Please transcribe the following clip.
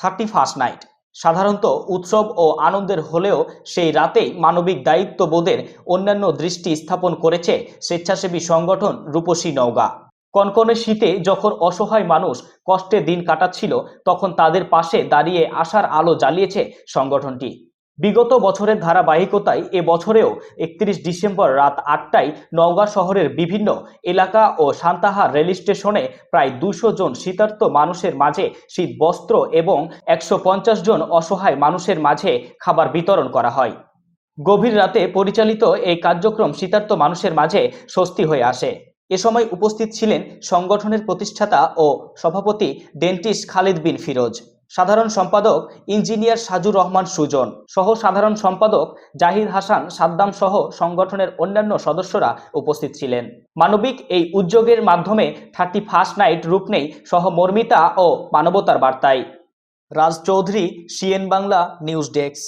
Thirty first night সাধারণত উৎসব ও আনন্দের হলেও সেই রাতেই মানবিক দায়িত্ববোধের অন্যান্য দৃষ্টি স্থাপন করেছে স্বেচ্ছাসেবী সংগঠন রূপসী নওগা। কনকনে শীতে যখন অসহায় মানুষ কষ্টে দিন কাটাচ্ছিল, তখন তাদের পাশে দাঁড়িয়ে আসার আলো জ্বালিয়েছে সংগঠনটি। বিগত বছরের ধারাবাহিকতায় এ বছরেও একত্রিশ ডিসেম্বর রাত আটটায় নওগাঁ শহরের বিভিন্ন এলাকা ও সান্তাহার রেল স্টেশনে প্রায় দুশো জন শীতার্ত মানুষের মাঝে শীত বস্ত্র এবং একশো পঞ্চাশ জন অসহায় মানুষের মাঝে খাবার বিতরণ করা হয়। গভীর রাতে পরিচালিত এই কার্যক্রম শীতার্ত মানুষের মাঝে স্বস্তি হয়ে আসে। এ সময় উপস্থিত ছিলেন সংগঠনের প্রতিষ্ঠাতা ও সভাপতি ডেন্টিস্ট খালিদ বিন ফিরোজ। সাধারণ সম্পাদক ইঞ্জিনিয়ার সাজুর রহমান সুজন সহ সাধারণ সম্পাদক জাহিদ হাসান সাদ্দাম সহ সংগঠনের অন্যান্য সদস্যরা উপস্থিত ছিলেন। মানবিক এই উদ্যোগের মাধ্যমে থার্টি ফার্স্ট নাইট রূপ নেই সহমর্মিতা ও মানবতার বার্তায়। Raj Chowdhury, CN Bangla, news desk.